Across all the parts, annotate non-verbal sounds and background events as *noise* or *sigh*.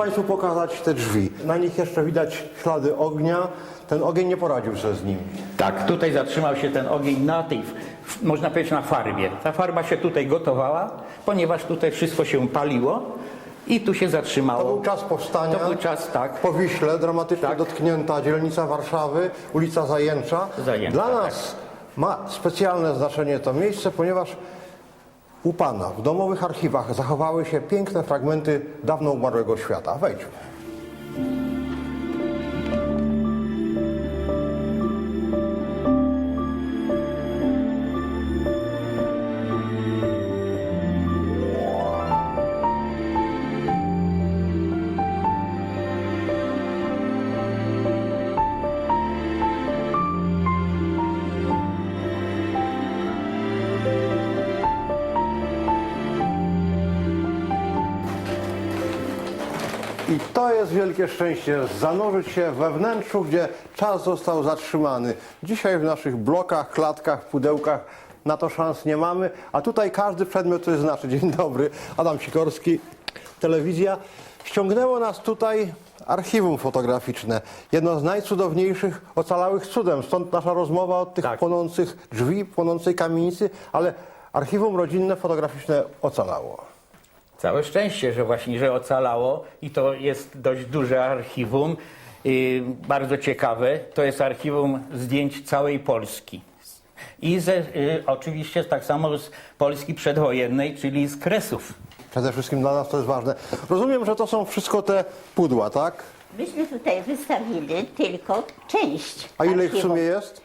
Państwu pokazać te drzwi. Na nich jeszcze widać ślady ognia. Ten ogień nie poradził sobie z nimi. Tak, tutaj zatrzymał się ten ogień na tej, można powiedzieć na farbie. Ta farba się tutaj gotowała, ponieważ tutaj wszystko się paliło i tu się zatrzymało. To był czas powstania. To był czas, tak. Po Wiśle, dramatycznie Tak. dotknięta dzielnica Warszawy, ulica Zajęcza. Zajęcza, Dla tak. nas ma specjalne znaczenie to miejsce, ponieważ u Pana w domowych archiwach zachowały się piękne fragmenty dawno umarłego świata. Wejdźmy. Jest wielkie szczęście, zanurzyć się we wnętrzu, gdzie czas został zatrzymany. Dzisiaj w naszych blokach, klatkach, pudełkach na to szans nie mamy, a tutaj każdy przedmiot coś znaczy. Dzień dobry, Adam Sikorski, telewizja. Ściągnęło nas tutaj archiwum fotograficzne. Jedno z najcudowniejszych ocalałych cudem. Stąd nasza rozmowa o tych Tak. płonących drzwi, płonącej kamienicy, ale archiwum rodzinne fotograficzne ocalało. Całe szczęście, że właśnie, że ocalało i to jest dość duże archiwum, yy, bardzo ciekawe. To jest archiwum zdjęć całej Polski. I ze, yy, oczywiście tak samo z Polski przedwojennej, czyli z Kresów. Przede wszystkim dla nas to jest ważne. Rozumiem, że to są wszystko te pudła, tak? Myśmy tutaj wystawili tylko część. A ile ich w archiwum. sumie jest?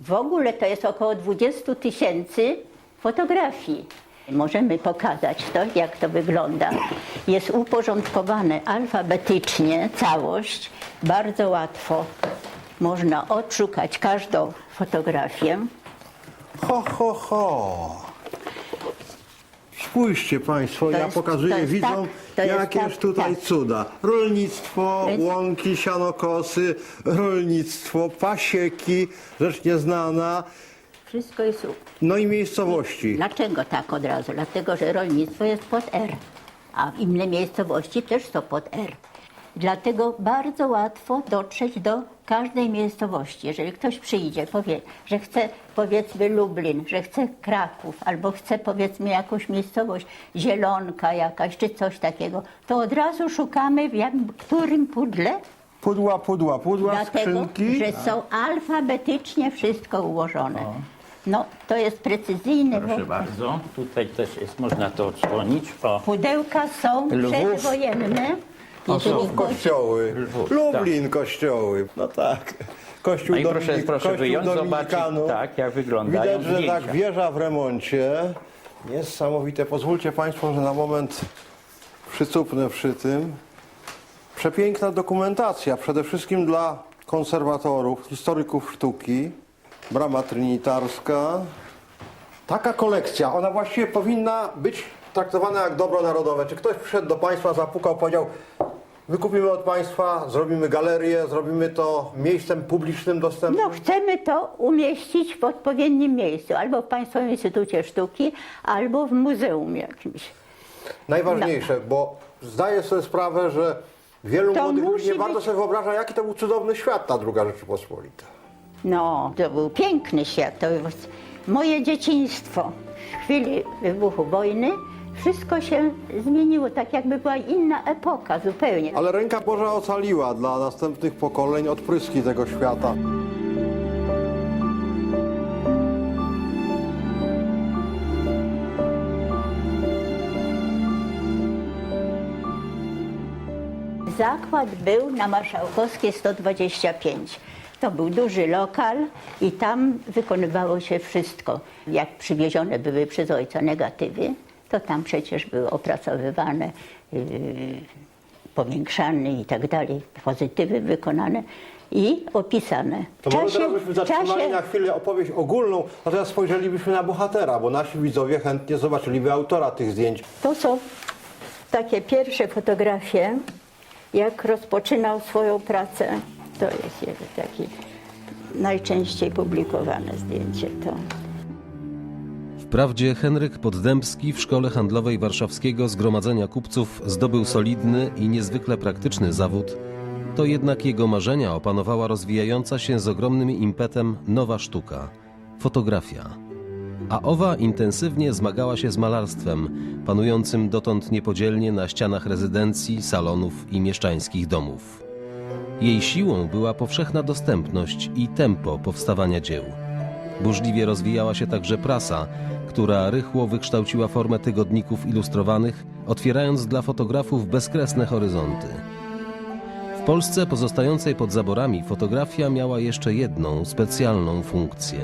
W ogóle to jest około 20 tysięcy fotografii. Możemy pokazać to, jak to wygląda. Jest uporządkowane alfabetycznie całość. Bardzo łatwo można odszukać każdą fotografię. Ho, ho, ho. Spójrzcie Państwo, ja jest- pokazuję to jest widzom, tak, to jest jakież tak, tutaj tak. cuda. Rolnictwo, Więc- łąki, sianokosy, rolnictwo, pasieki, rzecz nieznana, Wszystko jest no i miejscowości. Dlaczego tak od razu? Dlatego, że rolnictwo jest pod R, a inne miejscowości też są pod R. Dlatego bardzo łatwo dotrzeć do każdej miejscowości. Jeżeli ktoś przyjdzie, powie, że chce powiedzmy Lublin, że chce Kraków, albo chce powiedzmy jakąś miejscowość, Zielonka jakaś, czy coś takiego, to od razu szukamy w jak, którym pudle, Pudła, pudła, pudła, dlatego, skrzynki. że są alfabetycznie wszystko ułożone. No, to jest precyzyjne. Proszę bo- bardzo. Tutaj też jest, można to odsłonić. O. Pudełka są Lwów. przedwojenne. Jeżeli kościoły. Lwów, Lublin, kościoły. No tak. Kościół, No i proszę, Dominik- proszę kościół wyjąć, zobaczyć, Dominikanów. tak, jak wyglądają Widać, że zdjęcia. tak wieża w remoncie. Niesamowite. Pozwólcie Państwo, że na moment przycupnę przy tym. Przepiękna dokumentacja, przede wszystkim dla konserwatorów, historyków sztuki. Brama Trinitarska. Taka kolekcja, ona właściwie powinna być traktowana jak dobro narodowe. Czy ktoś przyszedł do Państwa, zapukał, powiedział wykupimy od Państwa, zrobimy galerię, zrobimy to miejscem publicznym dostępnym? No, chcemy to umieścić w odpowiednim miejscu, albo w Państwowym Instytucie Sztuki, albo w muzeum jakimś. Najważniejsze, bo zdaję sobie sprawę, że wielu To młodych ludzi musi nie bardzo być- sobie wyobraża, jaki to był cudowny świat, ta druga Rzeczypospolita. No, to był piękny świat. To było moje dzieciństwo. W chwili wybuchu wojny wszystko się zmieniło, tak jakby była inna epoka zupełnie. Ale ręka Boża ocaliła dla następnych pokoleń odpryski tego świata. Zakład był na Marszałkowskiej 125. To był duży lokal i tam wykonywało się wszystko. Jak przywiezione były przez ojca negatywy, to tam przecież były opracowywane, yy, powiększane i tak dalej, pozytywy wykonane i opisane. To może teraz byśmy zatrzymali na chwilę opowieść ogólną, natomiast spojrzelibyśmy na bohatera, bo nasi widzowie chętnie zobaczyliby autora tych zdjęć. To są takie pierwsze fotografie, jak rozpoczynał swoją pracę. To jest jego takie najczęściej publikowane zdjęcie. To. Wprawdzie Henryk Poddębski w Szkole Handlowej Warszawskiego Zgromadzenia Kupców zdobył solidny i niezwykle praktyczny zawód, to jednak jego marzenia opanowała rozwijająca się z ogromnym impetem nowa sztuka fotografia. A owa intensywnie zmagała się z malarstwem, panującym dotąd niepodzielnie na ścianach rezydencji, salonów i mieszczańskich domów. Jej siłą była powszechna dostępność i tempo powstawania dzieł. Burzliwie rozwijała się także prasa, która rychło wykształciła formę tygodników ilustrowanych, otwierając dla fotografów bezkresne horyzonty. W Polsce pozostającej pod zaborami fotografia miała jeszcze jedną specjalną funkcję.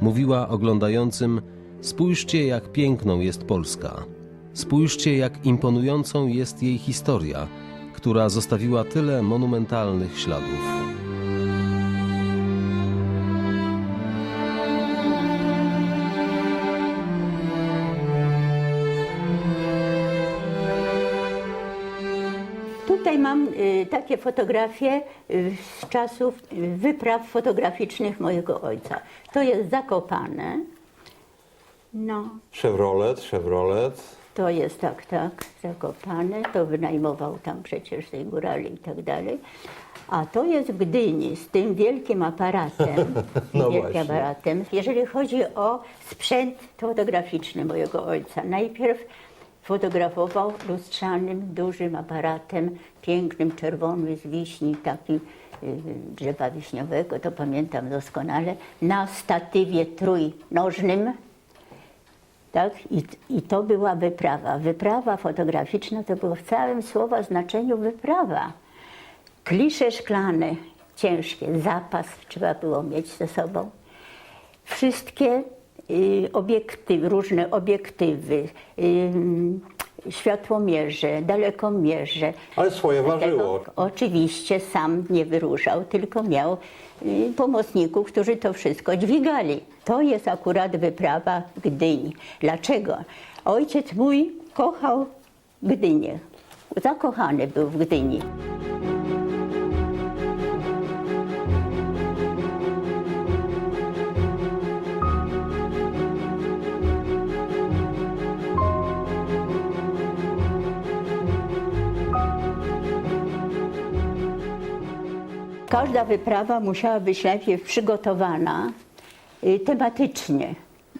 Mówiła oglądającym: Spójrzcie, jak piękną jest Polska. Spójrzcie, jak imponującą jest jej historia, która zostawiła tyle monumentalnych śladów. Tutaj mam y, takie fotografie y, z czasów y, wypraw fotograficznych mojego ojca. To jest Zakopane. No, Chevrolet, Chevrolet. To jest tak, tak, Zakopane. To wynajmował tam przecież tej górali i tak dalej. A to jest w Gdyni z tym wielkim aparatem. *laughs* No wielkim właśnie. aparatem. Jeżeli chodzi o sprzęt fotograficzny mojego ojca, najpierw fotografował lustrzanym, dużym aparatem, pięknym, czerwonym z wiśni, taki y, drzewa wiśniowego, to pamiętam doskonale, na statywie trójnożnym. Tak? I, I to była wyprawa. Wyprawa fotograficzna to było w całym słowa znaczeniu wyprawa. Klisze szklane, ciężkie, zapas trzeba było mieć ze sobą. Wszystkie y, obiektywy, różne obiektywy, y, światłomierze, dalekomierze. Ale swoje ważyło. Tego oczywiście sam nie wyruszał, tylko miał y, pomocników, którzy to wszystko dźwigali. To jest akurat wyprawa Gdyni. Dlaczego? Ojciec mój kochał Gdynię. Zakochany był w Gdyni. Każda wyprawa musiała być najpierw przygotowana y, tematycznie.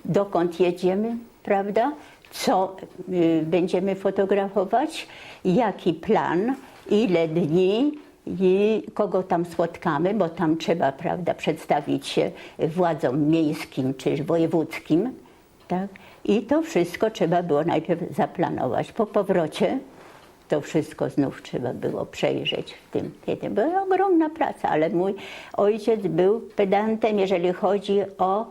Dokąd jedziemy, prawda? Co y, będziemy fotografować, jaki plan, ile dni i kogo tam spotkamy, bo tam trzeba, prawda, przedstawić się władzom miejskim czy wojewódzkim. Tak? I to wszystko trzeba było najpierw zaplanować. Po powrocie to wszystko znów trzeba było przejrzeć w tym. Była ogromna praca, ale mój ojciec był pedantem, jeżeli chodzi o,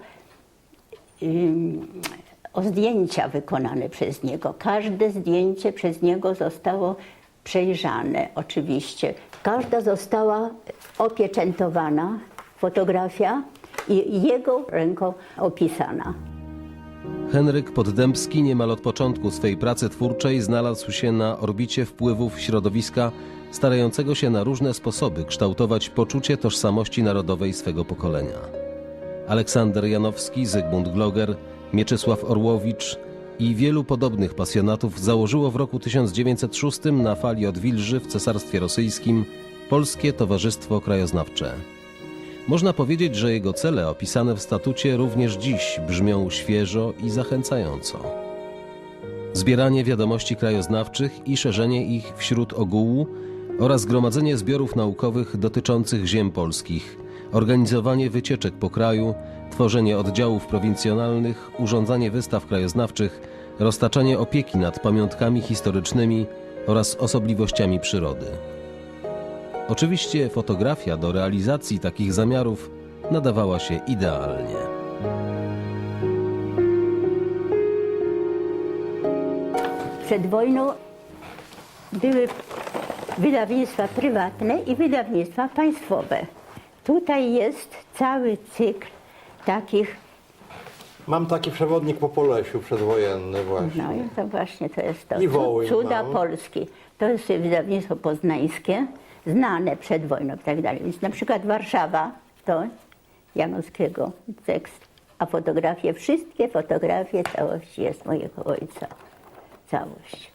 o zdjęcia wykonane przez niego. Każde zdjęcie przez niego zostało przejrzane, oczywiście. Każda została opieczętowana fotografia i jego ręką opisana. Henryk Poddębski niemal od początku swej pracy twórczej znalazł się na orbicie wpływów środowiska starającego się na różne sposoby kształtować poczucie tożsamości narodowej swego pokolenia. Aleksander Janowski, Zygmunt Gloger, Mieczysław Orłowicz i wielu podobnych pasjonatów założyło w roku 1906 na fali odwilży w Cesarstwie Rosyjskim Polskie Towarzystwo Krajoznawcze. Można powiedzieć, że jego cele opisane w statucie również dziś brzmią świeżo i zachęcająco. Zbieranie wiadomości krajoznawczych i szerzenie ich wśród ogółu oraz gromadzenie zbiorów naukowych dotyczących ziem polskich, organizowanie wycieczek po kraju, tworzenie oddziałów prowincjonalnych, urządzanie wystaw krajoznawczych, roztaczanie opieki nad pamiątkami historycznymi oraz osobliwościami przyrody. Oczywiście fotografia do realizacji takich zamiarów nadawała się idealnie. Przed wojną były wydawnictwa prywatne i wydawnictwa państwowe. Tutaj jest cały cykl takich, Mam taki przewodnik po Polesiu przedwojenny właśnie. no i to właśnie to jest to, I Wołyń cuda mam. Polski. To jest wydawnictwo poznańskie, znane przed wojną i tak dalej. Więc na przykład Warszawa to Janowskiego tekst, A fotografie, wszystkie fotografie całości jest mojego ojca. Całość.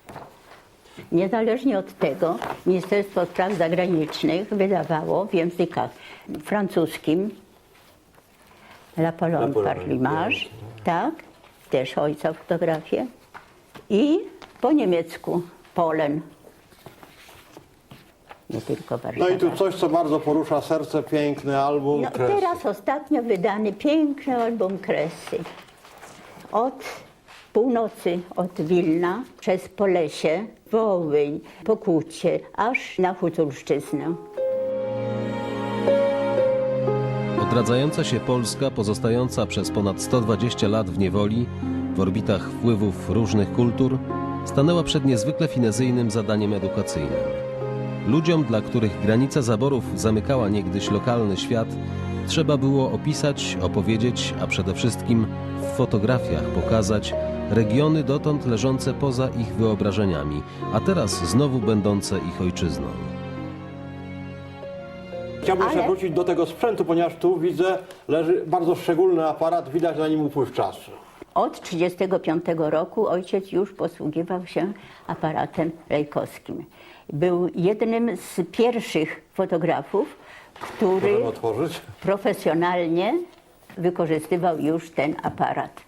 Niezależnie od tego Ministerstwo Spraw Zagranicznych wydawało w językach francuskim La Pologne par l'image, tak, też ojca fotografię i po niemiecku Polen. Nie tylko Warszawa. No i tu coś, co bardzo porusza serce, piękny album No, Kresy. teraz ostatnio wydany piękny album Kresy. Od północy, od Wilna, przez Polesie, Wołyń, Pokucie, aż na Huculszczyznę. Odradzająca się Polska, pozostająca przez ponad 120 lat w niewoli, w orbitach wpływów różnych kultur, stanęła przed niezwykle finezyjnym zadaniem edukacyjnym. Ludziom, dla których granica zaborów zamykała niegdyś lokalny świat, trzeba było opisać, opowiedzieć, a przede wszystkim w fotografiach pokazać regiony dotąd leżące poza ich wyobrażeniami, a teraz znowu będące ich ojczyzną. Chciałbym Ale- jeszcze wrócić do tego sprzętu, ponieważ tu widzę, leży bardzo szczególny aparat, widać na nim upływ czasu. Od 1935 roku ojciec już posługiwał się aparatem lejkowskim. Był jednym z pierwszych fotografów, który Możemy otworzyć? profesjonalnie wykorzystywał już ten aparat.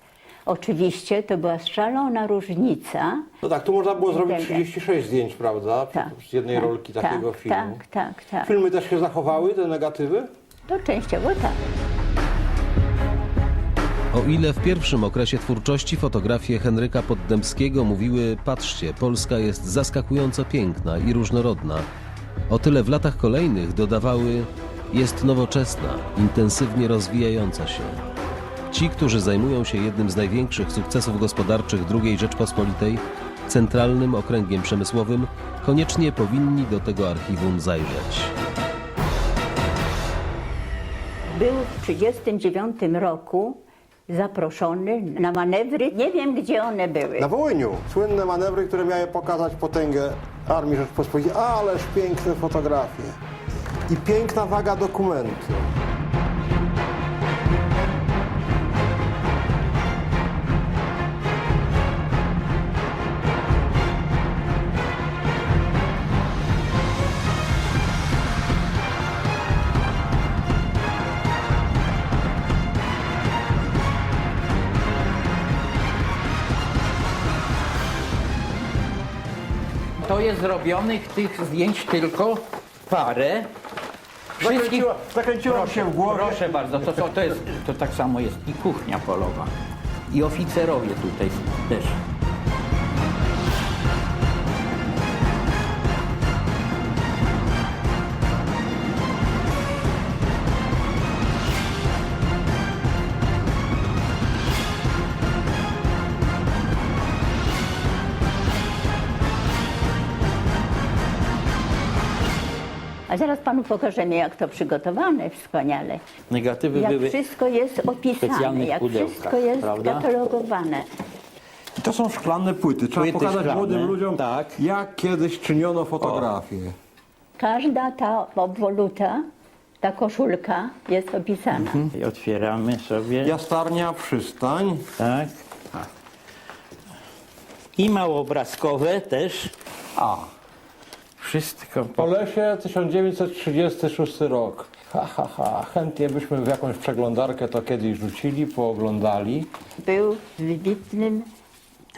Oczywiście to była szalona różnica. No tak, tu można było zrobić Dobra. 36 zdjęć, prawda? Tak, Z jednej tak, rolki takiego tak, filmu. Tak, tak, tak. Filmy też się zachowały, te negatywy? To częściowo tak. O ile w pierwszym okresie twórczości fotografie Henryka Poddębskiego mówiły patrzcie, Polska jest zaskakująco piękna i różnorodna, o tyle w latach kolejnych dodawały jest nowoczesna, intensywnie rozwijająca się. Ci, którzy zajmują się jednym z największych sukcesów gospodarczych II Rzeczpospolitej, centralnym okręgiem przemysłowym, koniecznie powinni do tego archiwum zajrzeć. Był w 1939 roku zaproszony na manewry. Nie wiem, gdzie one były. Na Wołyniu. Słynne manewry, które miały pokazać potęgę Armii Rzeczpospolitej. Ależ piękne fotografie. I piękna waga dokumentu. Zrobionych tych zdjęć tylko parę. Wszystkich... Zakręciła, zakręciła mi się w głowie. Proszę bardzo, to, to, to, jest, to tak samo jest i kuchnia polowa. I oficerowie tutaj też. A zaraz panu pokażemy, jak to przygotowane wspaniale. Negatywy Jak były wszystko jest opisane, specjalnych jak pudełkach, wszystko jest prawda? skatalogowane. I to są szklane płyty. Trzeba Płyty pokazać szklane, młodym ludziom, tak. jak kiedyś czyniono fotografię. Każda ta obwoluta, ta koszulka jest opisana. I otwieramy sobie. Jastarnia, przystań. Tak. I małobrazkowe też. A. Wszystko. Po lesie 1936 rok. Ha, ha, ha. Chętnie byśmy w jakąś przeglądarkę to kiedyś rzucili, pooglądali. Był wybitnym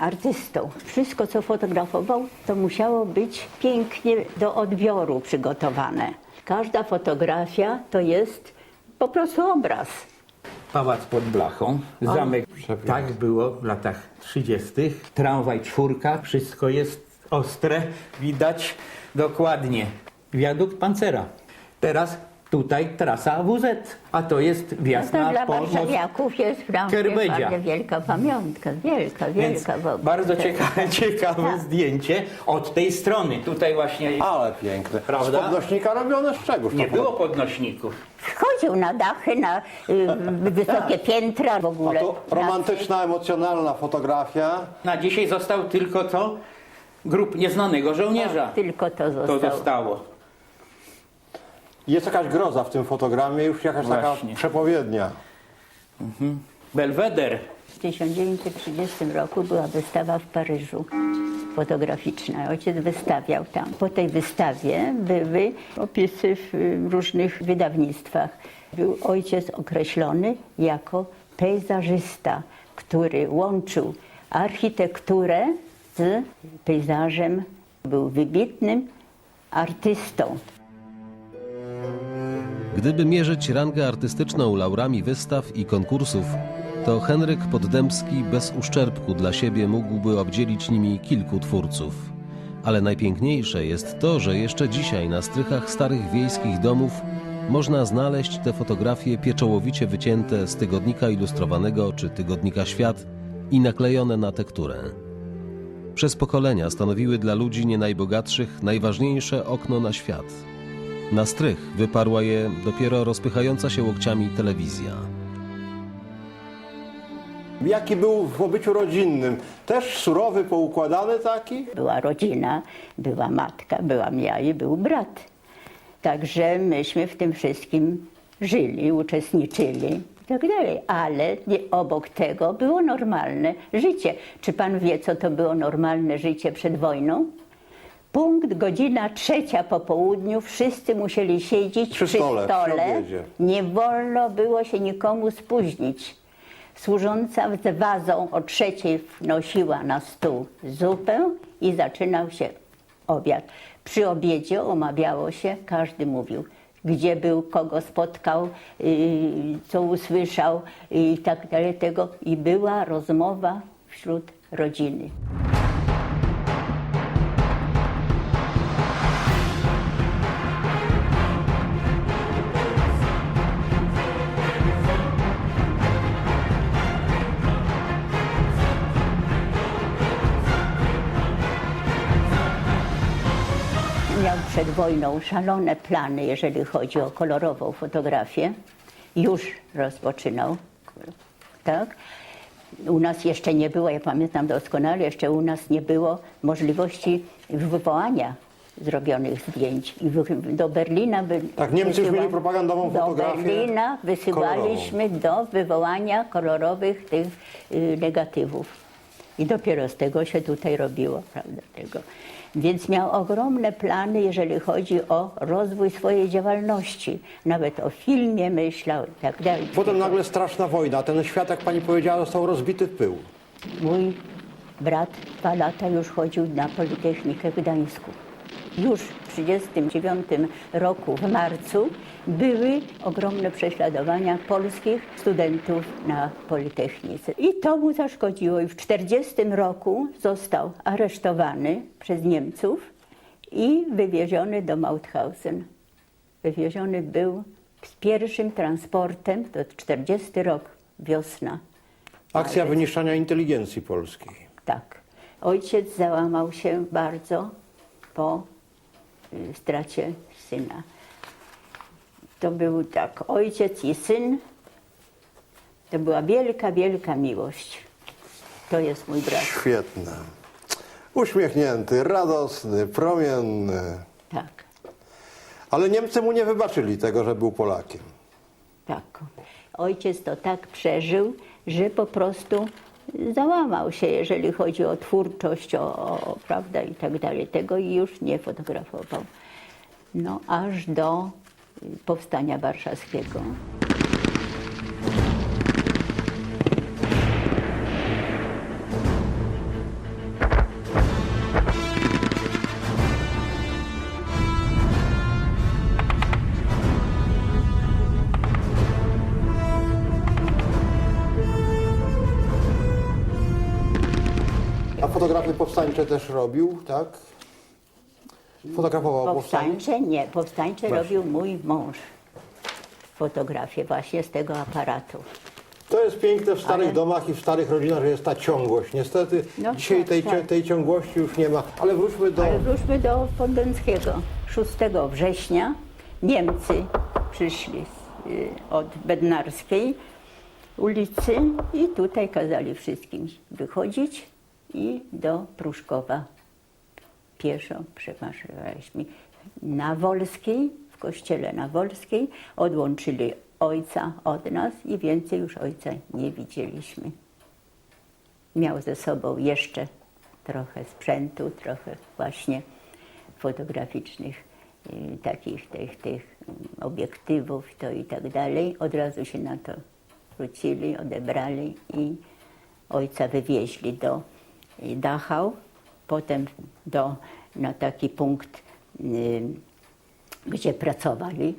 artystą. Wszystko, co fotografował, to musiało być pięknie do odbioru przygotowane. Każda fotografia to jest po prostu obraz. Pałac pod blachą, zamek. Tak było w latach 30. Tramwaj czwórka, wszystko jest ostre, widać dokładnie. Wiadukt Pancera. Teraz tutaj trasa WZ, a to jest No wjazd to na dla pomost warszawiaków jest bardzo wielka pamiątka. Wielka, Więc wielka w ogóle. bardzo ciekawe, *laughs* ciekawe Tak. zdjęcie od tej strony. Tutaj właśnie Ale piękne. Prawda? Z podnośnika robione z czegoś. nie to było podnośników. Wchodził na dachy, na y, wysokie piętra w A ogóle. to romantyczna, emocjonalna fotografia. Na dzisiaj został tylko to grup nieznanego żołnierza. Tylko to To zostało. zostało. Jest jakaś groza w tym fotogramie, już jakaś Właśnie. taka przepowiednia. Belweder W 1930 roku była wystawa w Paryżu fotograficzna. Ojciec wystawiał tam. Po tej wystawie były opisy w y, różnych wydawnictwach. Był ojciec określony jako pejzażysta, który łączył architekturę z pejzażem. Był wybitnym artystą. Gdyby mierzyć rangę artystyczną laurami wystaw i konkursów, to Henryk Poddębski bez uszczerbku dla siebie mógłby obdzielić nimi kilku twórców. Ale najpiękniejsze jest to, że jeszcze dzisiaj na strychach starych wiejskich domów można znaleźć te fotografie pieczołowicie wycięte z tygodnika ilustrowanego czy tygodnika Świat i naklejone na tekturę. Przez pokolenia stanowiły dla ludzi nie najbogatszych najważniejsze okno na świat. Na strych wyparła je dopiero rozpychająca się łokciami telewizja. Jaki był w obyciu rodzinnym? Też surowy, poukładany taki? Była rodzina, była matka, byłam ja i był brat. Także myśmy w tym wszystkim żyli, uczestniczyli i tak dalej. Ale obok tego było normalne życie. Czy pan wie, co to było normalne życie przed wojną? Punkt, godzina trzecia po południu, wszyscy musieli siedzieć Przy przy, stole, przy stole. obiedzie. Nie wolno było się nikomu spóźnić. Służąca z wazą o trzeciej wnosiła na stół zupę i zaczynał się obiad. Przy obiedzie omawiało się, każdy mówił, gdzie był, kogo spotkał, yy, co usłyszał i tak dalej tego. I była rozmowa wśród rodziny. Przed wojną szalone plany, jeżeli chodzi o kolorową fotografię. Już rozpoczynał, tak? U nas jeszcze nie było, ja pamiętam doskonale, jeszcze u nas nie było możliwości wywołania zrobionych zdjęć. I do Berlina by Tak, Niemcy już mieli propagandową Do fotografię Berlina wysyłaliśmy do wywołania kolorowych tych y, negatywów. I dopiero z tego się tutaj robiło, prawda, tego. Więc miał ogromne plany, jeżeli chodzi o rozwój swojej działalności. Nawet o filmie myślał i tak dalej. Potem nagle straszna wojna. Ten świat, jak pani powiedziała, został rozbity w pył. Mój brat dwa lata już chodził na Politechnikę w Gdańsku. Już w 1939 roku, w marcu, były ogromne prześladowania polskich studentów na Politechnice. I to mu zaszkodziło. I w 1940 roku został aresztowany przez Niemców i wywieziony do Mauthausen. Wywieziony był z pierwszym transportem, to 40 rok, wiosna, Akcja wyniszczania inteligencji polskiej. tak. Ojciec załamał się bardzo po stracie syna. To był tak, ojciec i syn. To była wielka, wielka miłość. To jest mój brat. Świetne. Uśmiechnięty, radosny, promienny. Tak, Ale Niemcy mu nie wybaczyli tego, że był Polakiem. tak. Ojciec to tak przeżył, że po prostu załamał się, jeżeli chodzi o twórczość, o, o prawda i tak dalej. Tego i już nie fotografował. No, aż do powstania warszawskiego. Powstańcze też robił, tak? Fotografował powstańcze. Powstańcze nie, powstańcze Właśnie. robił mój mąż. Fotografię właśnie z tego aparatu. To jest piękne w starych Ale- domach i w starych rodzinach, że jest ta ciągłość. Niestety No dzisiaj tak, tej, tak. tej ciągłości już nie ma. Ale wróćmy do... Ale wróćmy do Podęckiego. 6 września Niemcy przyszli z, y, od Bednarskiej ulicy i tutaj kazali wszystkim wychodzić i do Pruszkowa pieszo przemarszowaliśmy. Na Wolskiej, w kościele na Wolskiej odłączyli ojca od nas i więcej już ojca nie widzieliśmy. Miał ze sobą jeszcze trochę sprzętu, trochę właśnie fotograficznych, y, takich tych, tych obiektywów to i tak dalej. Od razu się na to wrócili, odebrali i ojca wywieźli do Dachau, potem do, na taki punkt, y, gdzie pracowali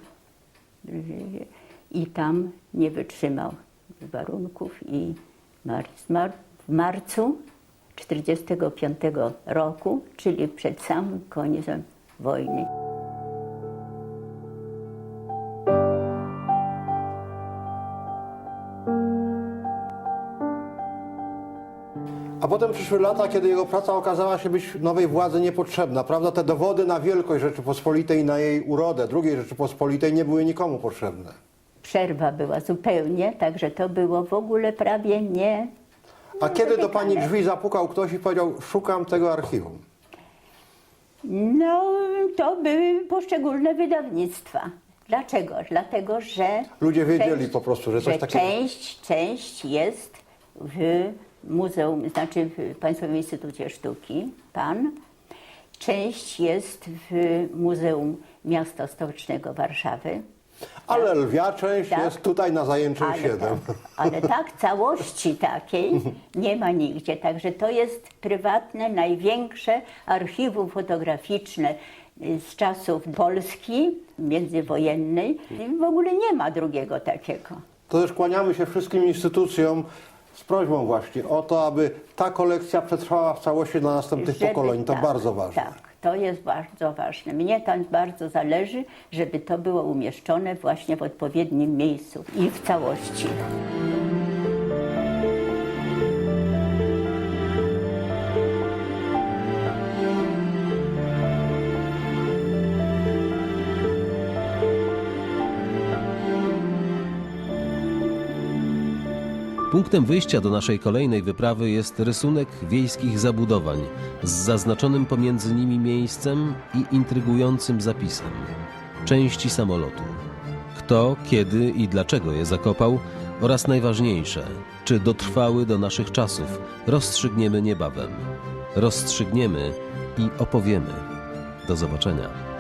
i tam nie wytrzymał warunków i mar- zmarł w marcu 1945 roku, czyli przed samym końcem wojny. Potem przyszły lata, kiedy jego praca okazała się być nowej władzy niepotrzebna, prawda? Te dowody na wielkość Rzeczypospolitej i na jej urodę drugiej Rzeczypospolitej nie były nikomu potrzebne. Przerwa była zupełnie, także to było w ogóle prawie nie. A kiedy do pani drzwi zapukał ktoś i powiedział, szukam tego archiwum? No, to były poszczególne wydawnictwa. Dlaczego? Dlatego, że. Ludzie wiedzieli po prostu, że coś takiego- Część, część jest w muzeum, znaczy w Państwowym Instytucie Sztuki, PAN. Część jest w Muzeum Miasta Stołecznego Warszawy. Ale lwia część Tak. jest tutaj na zajęczym Ale 7. tak, ale tak, całości takiej nie ma nigdzie. Także to jest prywatne, największe archiwum fotograficzne y, z czasów Polski międzywojennej. I w ogóle nie ma drugiego takiego. To też kłaniamy się wszystkim instytucjom z prośbą właśnie o to, aby ta kolekcja przetrwała w całości dla następnych Żeby- pokoleń. To tak, bardzo ważne. Tak, to jest bardzo ważne. Mnie tam bardzo zależy, żeby to było umieszczone właśnie w odpowiednim miejscu i w całości. Punktem wyjścia do naszej kolejnej wyprawy jest rysunek wiejskich zabudowań z zaznaczonym pomiędzy nimi miejscem i intrygującym zapisem. Części samolotu. Kto, kiedy i dlaczego je zakopał oraz najważniejsze, czy dotrwały do naszych czasów, rozstrzygniemy niebawem. Rozstrzygniemy i opowiemy. Do zobaczenia.